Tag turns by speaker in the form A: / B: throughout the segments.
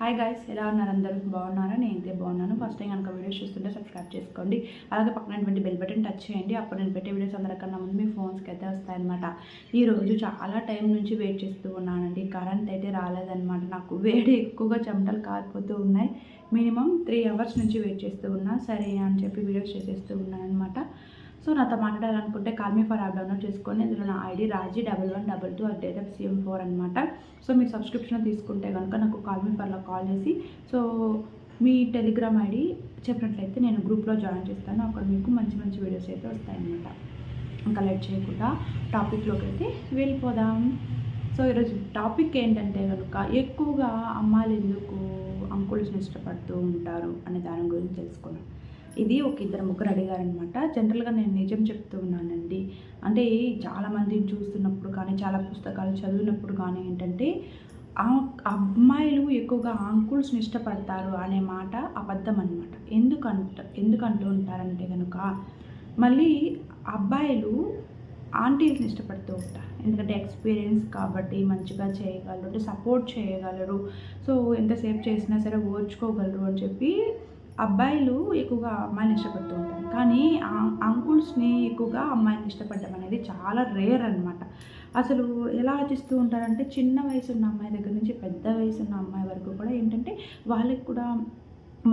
A: Hi guys ఎలా ఉన్నారు అందరూ? బాగున్నారా? నేను బాగున్నాను. ఫస్ట్ టైం కనుక వీడియోస్ చూస్తుంటే సబ్స్క్రైబ్ చేసుకోండి. అలాగే పక్కనటువంటి బెల్ బటన్ టచ్ చేయండి. అప్పుడు నేను పెట్టే వీడియోస్ అందరికన్నా ముందు మీ ఫోన్స్కి అయితే వస్తాయన్నమాట. ఈ రోజు చాలా టైం నుంచి వెయిట్ చేస్తూ ఉన్నానండి. కరెంట్ అయితే రాలేదన్నమాట. నాకు వేడి ఎక్కువగా చెమటలు కారిపోతూ ఉన్నాయి. మినిమం త్రీ అవర్స్ నుంచి వెయిట్ చేస్తూ ఉన్నా. సరే అని చెప్పి వీడియోస్ చేసేస్తూ ఉన్నాను అనమాట సో నాతో మాట్లాడాలనుకుంటే call me for app download చేసుకొని ఇందులో నా ID Raji double one double two at date of CM four అనమాట సో మీరు సబ్స్క్రిప్షన్ తీసుకుంటే కనుక నాకు కాల్మీ ఫర్లో కాల్ చేసి సో మీ టెలిగ్రామ్ ఐడి చెప్పినట్లయితే నేను గ్రూప్లో జాయిన్ చేస్తాను. అక్కడ మీకు మంచి మంచి వీడియోస్ అయితే వస్తాయన్నమాట. ఇంకా లెట్ చేయకుండా టాపిక్లోకి అయితే వెళ్ళిపోదాం. సో ఈరోజు టాపిక్ ఏంటంటే కనుక ఎక్కువగా అమ్మాయిలు ఎందుకు అంకుల్స్ని ఇష్టపడుతూ ఉంటారు అనే దాని గురించి తెలుసుకున్నాం ఇది ఒక ఇద్దరు ముగ్గురు అడిగారనమాట. జనరల్గా నేను నిజం చెప్తూ ఉన్నానండి. అంటే చాలామందిని చూస్తున్నప్పుడు కానీ చాలా పుస్తకాలు చదివినప్పుడు కానీ ఏంటంటే ఆ అమ్మాయిలు ఎక్కువగా అంకుల్స్ని ఇష్టపడతారు అనే మాట అబద్ధం అనమాట ఎందుకంట ఎందుకంటూ ఉంటారంటే కనుక మళ్ళీ అబ్బాయిలు ఆంటీస్ని ఇష్టపడుతూ ఉంటారు. ఎందుకంటే ఎక్స్పీరియన్స్ కాబట్టి మంచిగా చేయగలరు అంటే సపోర్ట్ చేయగలరు. సో ఎంతసేపు చేసినా సరే ఓర్చుకోగలరు అని చెప్పి అబ్బాయిలు ఎక్కువగా అమ్మాయిని ఇష్టపడుతూ ఉంటారు. కానీ అంకుల్స్ని ఎక్కువగా అమ్మాయిని ఇష్టపడడం అనేది చాలా రేర్ అనమాట అసలు ఎలా ఆచిస్తూ ఉంటారంటే చిన్న వయసు ఉన్న అమ్మాయి దగ్గర నుంచి పెద్ద వయసు ఉన్న అమ్మాయి వరకు కూడా ఏంటంటే వాళ్ళకి కూడా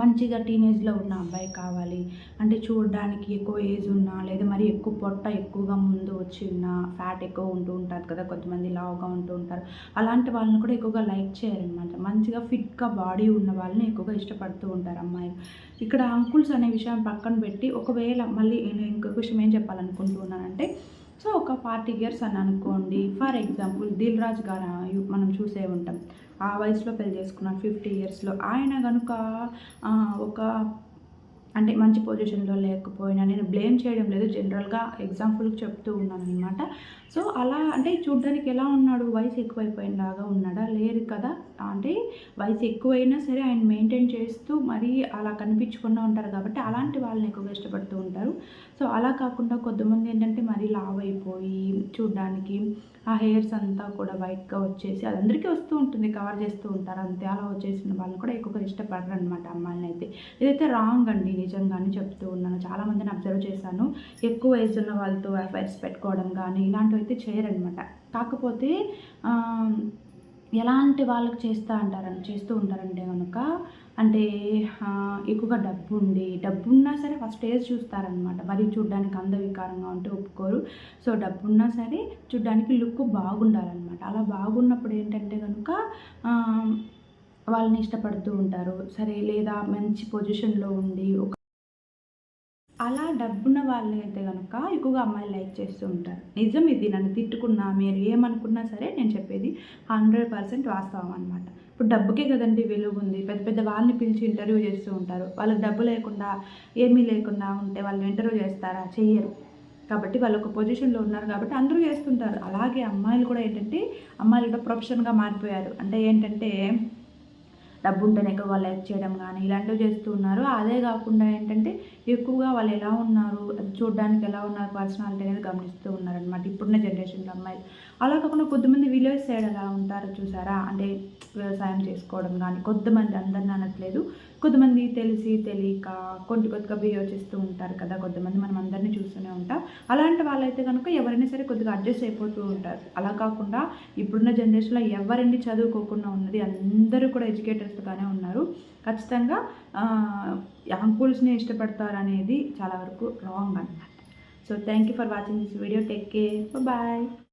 A: మంచిగా టీనేజ్లో ఉన్న అబ్బాయి కావాలి. అంటే చూడడానికి ఎక్కువ ఏజ్ ఉన్నా లేదా మరి ఎక్కువ పొట్ట ఎక్కువగా ముందు వచ్చి ఉన్నా ఫ్యాట్ ఎక్కువ ఉంటూ ఉంటారు కదా కొంతమంది లావుగా ఉంటూ ఉంటారు. అలాంటి వాళ్ళని కూడా ఎక్కువగా లైక్ చేయాలన్నమాట. మంచిగా ఫిట్గా బాడీ ఉన్న వాళ్ళని ఎక్కువగా ఇష్టపడుతూ ఉంటారు అమ్మాయిలు. ఇక్కడ అంకుల్స్ అనే విషయం పక్కన పెట్టి ఒకవేళ మళ్ళీ నేను ఇంకొక విషయం ఏం చెప్పాలనుకుంటున్నానంటే సో ఒక ఫార్టీ ఇయర్స్ అని అనుకోండి. ఫర్ ఎగ్జాంపుల్ దిల్ రాజ్ గారు మనం చూసే ఉంటాం. ఆ వయసులో పెళ్ళి చేసుకున్నారు ఫిఫ్టీ ఇయర్స్లో ఆయన కనుక ఒక అంటే మంచి పొజిషన్లో లేకపోయినా నేను బ్లేమ్ చేయడం లేదు. జనరల్గా ఎగ్జాంపుల్కి చెప్తూ ఉన్నాను అనమాట సో అలా అంటే చూడ్డానికి ఎలా ఉన్నాడు? వయసు ఎక్కువైపోయినలాగా ఉన్నాడా? లేరు కదా. అంటే వయసు ఎక్కువైనా సరే ఆయన మెయింటైన్ చేస్తూ మరీ అలా కనిపించకుండా ఉంటారు కాబట్టి అలాంటి వాళ్ళని ఎక్కువగా ఇష్టపడుతూ ఉంటారు. సో అలా కాకుండా కొంతమంది ఏంటంటే మరీ లావ్ అయిపోయి చూడ్డానికి ఆ హెయిర్స్ అంతా కూడా వైట్గా వచ్చేసి అది అందరికీ వస్తూ ఉంటుంది. కవర్ చేస్తూ ఉంటారు అంతే. అలా వచ్చేసిన వాళ్ళని కూడా ఎక్కువగా ఇష్టపడరు అనమాట అమ్మాయిని అయితే ఇదైతే రాంగ్ అండి. నిజంగానే చెప్తూ ఉన్నాను. చాలామందిని అబ్జర్వ్ చేశాను. ఎక్కువ వయసు ఉన్న వాళ్ళతో అఫైర్స్ పెట్టుకోవడం కానీ ఇలాంటివి అయితే చేయరనమాట. కాకపోతే ఎలాంటి వాళ్ళకి చేస్తూ అంటారని చేస్తూ ఉంటారంటే కనుక అంటే ఎక్కువగా డబ్బు ఉండి డబ్బు ఉన్నా సరే ఫస్ట్ ఏజ్ చూస్తారనమాట. మరి చూడ్డానికి అందవికారంగా ఉంటే ఒప్పుకోరు. సో డబ్బు ఉన్నా సరే చూడ్డానికి లుక్ బాగుండాలన్నమాట అలా బాగున్నప్పుడు ఏంటంటే కనుక వాళ్ళని ఇష్టపడుతూ ఉంటారు. సరే లేదా మంచి పొజిషన్లో ఉండి ఒక డబ్బున్న వాళ్ళని అయితే కనుక ఎక్కువగా అమ్మాయిలు లైక్ చేస్తూ ఉంటారు. నిజం ఇది నన్ను తిట్టుకున్నా మీరు ఏమనుకున్నా సరే నేను చెప్పేది హండ్రెడ్ పర్సెంట్ వాస్తవం అనమాట ఇప్పుడు డబ్బుకే కదండి వెలుగు ఉంది. పెద్ద పెద్ద వాళ్ళని పిలిచి ఇంటర్వ్యూ చేస్తూ ఉంటారు. వాళ్ళకి డబ్బు లేకుండా ఏమీ లేకుండా ఉంటే వాళ్ళు ఇంటర్వ్యూ చేస్తారా? చెయ్యరు. కాబట్టి వాళ్ళు ఒక పొజిషన్లో ఉన్నారు కాబట్టి అందరూ చేస్తుంటారు. అలాగే అమ్మాయిలు కూడా ఏంటంటే అమ్మాయిలు కూడా ప్రొఫెషన్గా మారిపోయారు. అంటే ఏంటంటే డబ్బు ఉంటేనే ఎక్కువగా లైక్ చేయడం కానీ ఇలాంటివి చేస్తూ ఉన్నారు. అదే కాకుండా ఏంటంటే ఎక్కువగా వాళ్ళు ఎలా ఉన్నారు అది చూడడానికి ఎలా ఉన్నారు పర్సనాలిటీ అనేది గమనిస్తూ ఉన్నారనమాట ఇప్పుడున్న జనరేషన్లో అమ్మాయిలు. అలా కాకుండా కొద్దిమంది విలేజ్ సైడ్ ఎలా ఉంటారో చూసారా? అంటే వ్యవసాయం చేసుకోవడం కానీ కొద్దిమంది అందరిని అనట్లేదు. కొంతమంది తెలిసి తెలియక కొంటి కొద్దిగా బిహేవ్ చేస్తూ ఉంటారు కదా కొంతమంది మనం అందరినీ చూస్తూనే ఉంటాం. అలాంటి వాళ్ళైతే కనుక ఎవరైనా సరే కొద్దిగా అడ్జస్ట్ అయిపోతూ ఉంటారు. అలా కాకుండా ఇప్పుడున్న జనరేషన్లో ఎవరండి చదువుకోకుండా ఉన్నది అందరూ కూడా ఎడ్యుకేటర్స్గానే ఉన్నారు. ఖచ్చితంగా అంకుల్స్ని ఇష్టపడతారు అనేది చాలా వరకు రాంగ్ అనమాట so thank you for watching this video take care bye